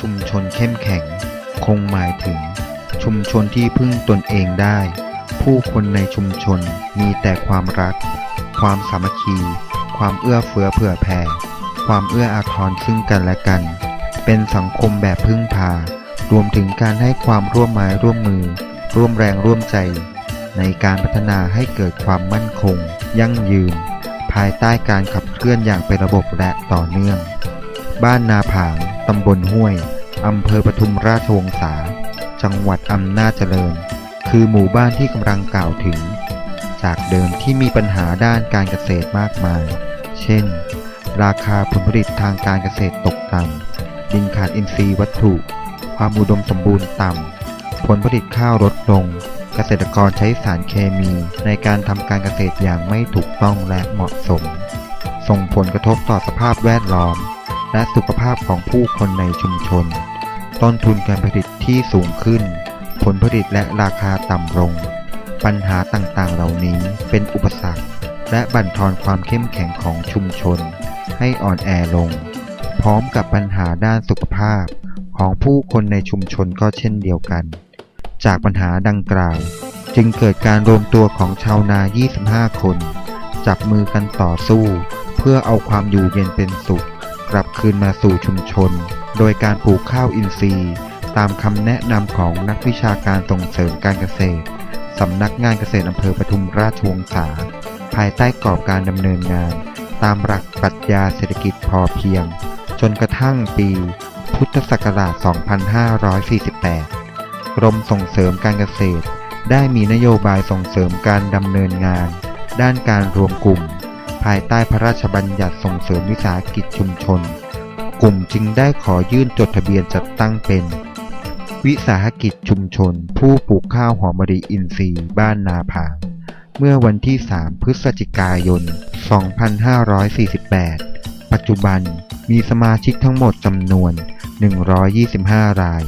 ชุมชนเข้มแข็ง คงหมายถึง ชุมชนที่พึ่งตนเองได้ ผู้คนในชุมชนมีแต่ความรัก ความสามัคคี ความเอื้อเฟื้อเผื่อแผ่ ความเอื้ออาทรซึ่งกันและกัน เป็นสังคมแบบพึ่งพา รวมถึงการให้ความร่วมไม้ร่วมมือ ร่วมแรงร่วมใจ ในการพัฒนาให้เกิดความมั่นคง ยั่งยืน ภายใต้การขับเคลื่อนอย่างเป็นระบบและต่อเนื่อง บ้านนาผาง ตำบลห้วย อำเภอปทุมราชวงศา จังหวัดอำนาจเจริญ คือหมู่บ้านที่กำลังกล่าวถึง จากเดิมที่มีปัญหาด้านการเกษตรมากมาย เช่น ราคาผลผลิตทางการเกษตรตกต่ำดินขาดอินทรีย์วัตถุ ความอุดมสมบูรณ์ต่ำ ผลผลิตข้าวลดลง เกษตรกรใช้สารเคมีในการทำการเกษตรอย่างไม่ถูกต้องและเหมาะสม ส่งผลกระทบต่อสภาพแวดล้อม และสุขภาพของผู้คนในชุมชน ต้นทุนการผลิตที่สูงขึ้น ผลผลิตและราคาต่ำลง ปัญหาต่างๆ เหล่านี้เป็นอุปสรรค และบั่นทอนความเข้มแข็งของชุมชน ให้อ่อนแอลง พร้อมกับปัญหาด้านสุขภาพของผู้คนในชุมชนก็เช่นเดียวกัน จากปัญหาดังกล่าว จึงเกิดการรวมตัวของชาวนา 25 คน จับมือกันต่อสู้ เพื่อเอาความอยู่เย็นเป็นสุข กลับคืนมาสู่ชุมชน โดยการปลูกข้าวอินทรีย์ ตามคำแนะนำของนักวิชาการส่งเสริมการเกษตรสำนักงานเกษตรอำเภอปทุมราชวงศาภายใต้กรอบการดำเนินงาน ตามหลักปรัชญาเศรษฐกิจพอเพียง จนกระทั่งปี พุทธศักราช 2548 กรมส่งเสริมการเกษตร ได้มีนโยบายส่งเสริมการดำเนินงาน ด้านการรวมกลุ่ม ภายใต้พระราชบัญญัติส่งเสริมวิสาหกิจชุมชน กลุ่มจึงได้ขอยื่นจดทะเบียนจัดตั้งเป็น วิสาหกิจชุมชน ผู้ปลูกข้าวหอมมะลิอินทรีย์บ้านนาผางเมื่อวันที่ 3 พฤศจิกายน 2548 ปัจจุบันมีสมาชิกทั้งหมดจำนวน 125 ราย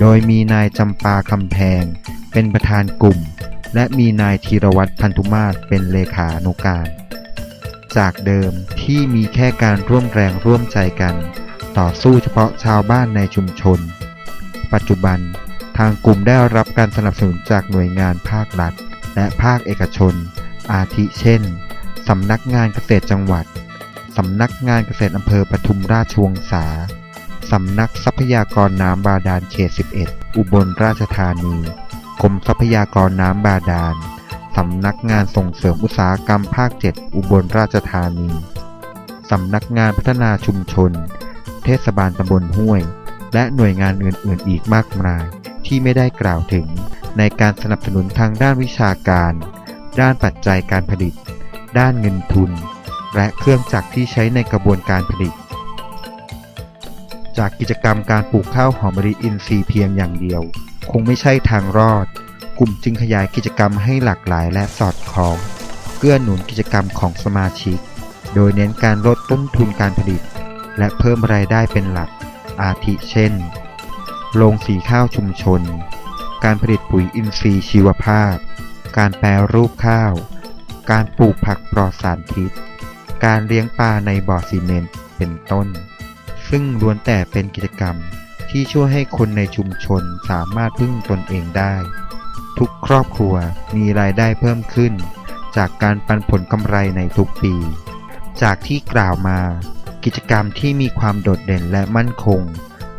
โดยมีนายจำปาคำแพง เป็นประธานกลุ่ม และมีนายธีรวัตรพันธุมาศเป็นเลขานุการ จากเดิมที่มีแค่การร่วมแรงร่วมใจกัน ต่อสู้เฉพาะชาวบ้านในชุมชน ปัจจุบันทางกลุ่มได้รับการสนับสนุนจากหน่วยงานภาครัฐ และภาคเอกชน อาทิเช่น สำนักงานเกษตรจังหวัด สำนักงานเกษตรอำเภอปทุมราชวงศาสำนักทรัพยากรน้ำบาดาลเขต 11 อุบลราชธานี กรมทรัพยากรน้ำบาดาล สำนักงานส่งเสริมอุตสาหกรรมภาค 7 อุบลราชธานี สำนักงานพัฒนาชุมชน เทศบาลตำบลห้วย และหน่วยงานอื่น ๆ อีกมากมาย ที่ไม่ได้กล่าวถึงในการสนับสนุนทางด้านวิชาการ ด้านปัจจัยการผลิต ด้านเงินทุน และเครื่องจักรที่ใช้ในกระบวนการผลิต จากกิจกรรมการปลูกข้าวหอมมะลิอินทรีย์เพียงอย่างเดียว คงไม่ใช่ทางรอด กลุ่มจึงขยายกิจกรรมให้หลากหลายและสอดคล้อง เกื้อหนุนกิจกรรมของสมาชิก โดยเน้นการลดต้นทุนการผลิต และเพิ่มรายได้เป็นหลัก อาทิเช่น โรงสีข้าวชุมชน การผลิตปุ๋ยอินทรีย์ชีวภาพ การแปรรูปข้าว การปลูกผักปลอดสารพิษ การเลี้ยงปลาในบ่อซีเมนต์เป็นต้น ซึ่งล้วนแต่เป็นกิจกรรมที่ช่วยให้คนในชุมชนสามารถพึ่งตนเองได้ ทุกครอบครัวมีรายได้เพิ่มขึ้น จากการปันผลกำไรในทุกปี จากที่กล่าวมา กิจกรรมที่มีความโดดเด่นและมั่นคง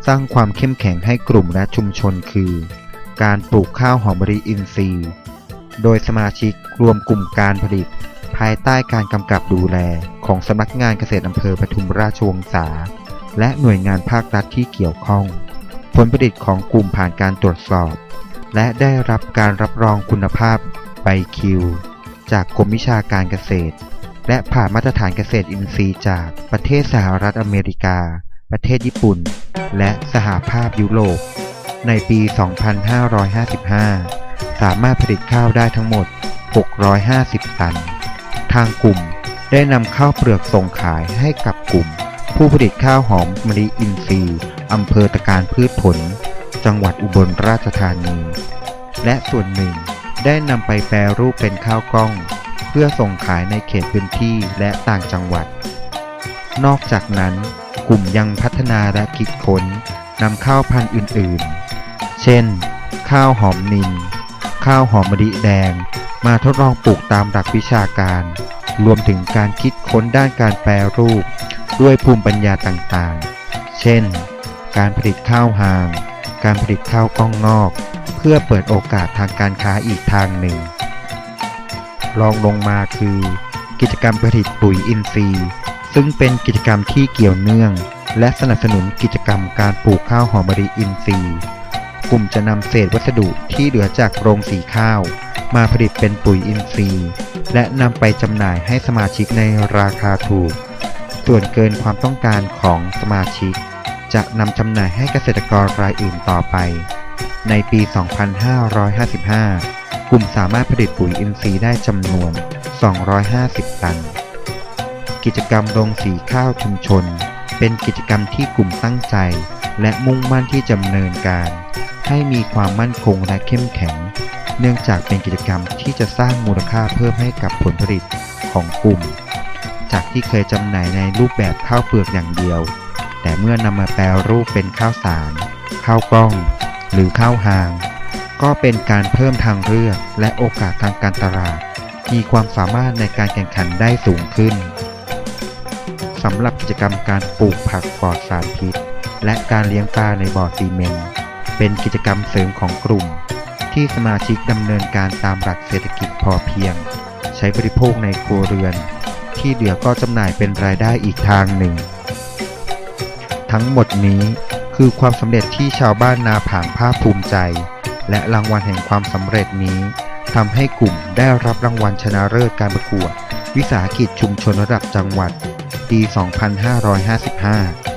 สร้างความเข้มแข็งให้กลุ่มและชุมชนคือ การปลูกข้าวหอมมะลิอินทรีย์ โดยสมาชิกรวมกลุ่มการผลิต ภายใต้การกำกับดูแลของสำนักงานเกษตรอำเภอปทุมราชวงศาและหน่วยงานภาครัฐที่เกี่ยวข้อง ผลผลิตของกลุ่มผ่านการตรวจสอบ และได้รับการรับรองคุณภาพใบคิว จากกรมวิชาการเกษตร และผ่านมาตรฐานเกษตรอินทรีย์จากประเทศสหรัฐอเมริกา ประเทศญี่ปุ่น และสหภาพยุโรป ในปี 2555 สามารถผลิตข้าวได้ทั้งหมด 650 ตัน ทางกลุ่มได้นำข้าวเปลือกส่งขายให้กับกลุ่ม ผู้ผลิตข้าวหอมมะลิอินทรีย์อำเภอตะการพืชผล จังหวัดอุบลราชธานี และส่วนหนึ่งได้นำไปแปรรูปเป็นข้าวกล้อง เพื่อส่งขายในเขตพื้นที่และต่างจังหวัด นอกจากนั้นกลุ่มยังพัฒนาและคิดค้นนำข้าวพันธุ์อื่นๆ เช่น ข้าวหอมนิน ข้าวหอมมะลิแดง มาทดลองปลูกตามหลักวิชาการ รวมถึงการคิดค้นด้านการแปรรูป ด้วยภูมิปัญญาต่างๆ เช่น การผลิตข้าวหาง การผลิตข้าวกล้องนอก เพื่อเปิดโอกาสทางการค้าอีกทางหนึ่ง รองลงมาคือ กิจกรรมผลิตปุ๋ยอินทรีย์ ซึ่งเป็นกิจกรรมที่เกี่ยวเนื่อง และสนับสนุนกิจกรรมการปลูกข้าวหอมมะลิอินทรีย์ กลุ่มจะนำเศษวัสดุที่เหลือจากโรงสีข้าว มาผลิตเป็นปุ๋ยอินทรีย์ และนำไปจำหน่ายให้สมาชิกในราคาถูก ส่วนเกินความต้องการของสมาชิก จะนำจำหน่ายให้เกษตรกรรายอื่นต่อไป ในปี 2555 กลุ่มสามารถผลิตปุ๋ยอินทรีย์ได้จำนวน 250 ตัน กิจกรรมโรงสีข้าวชุมชน เป็นกิจกรรมที่กลุ่มตั้งใจ และมุ่งมั่นที่จะดำเนินการ ให้มีความมั่นคงและเข้มแข็ง เนื่องจากเป็นกิจกรรมที่จะสร้างมูลค่าเพิ่มให้กับผลผลิตของกลุ่ม จากที่เคยจำหน่ายในรูปแบบข้าวเปลือกอย่างเดียว แต่เมื่อนำมาแปลรูปเป็นข้าวสาร ข้าวกล้อง หรือข้าวหาง ก็เป็นการเพิ่มทางเลือกและโอกาสทางการตลาด มีความสามารถในการแข่งขันได้สูงขึ้นสำหรับกิจกรรมการปลูกผักปลอดสารพิษ และการเลี้ยงปลาในบ่อซีเมนต์เป็นกิจกรรมเสริมของกลุ่ม ที่สมาชิกดำเนินการตามหลักเศรษฐกิจพอเพียง ใช้บริโภคในครัวเรือน ที่เหลือก็จำหน่ายเป็นรายได้อีกทางหนึ่ง ทั้งหมดนี้คือความสำเร็จที่ชาวบ้านนาผางภาคภูมิใจ และรางวัลแห่งความสำเร็จนี้ทำให้กลุ่มได้รับรางวัลชนะเลิศการประกวด วิสาหกิจชุมชนระดับจังหวัด ปี 2555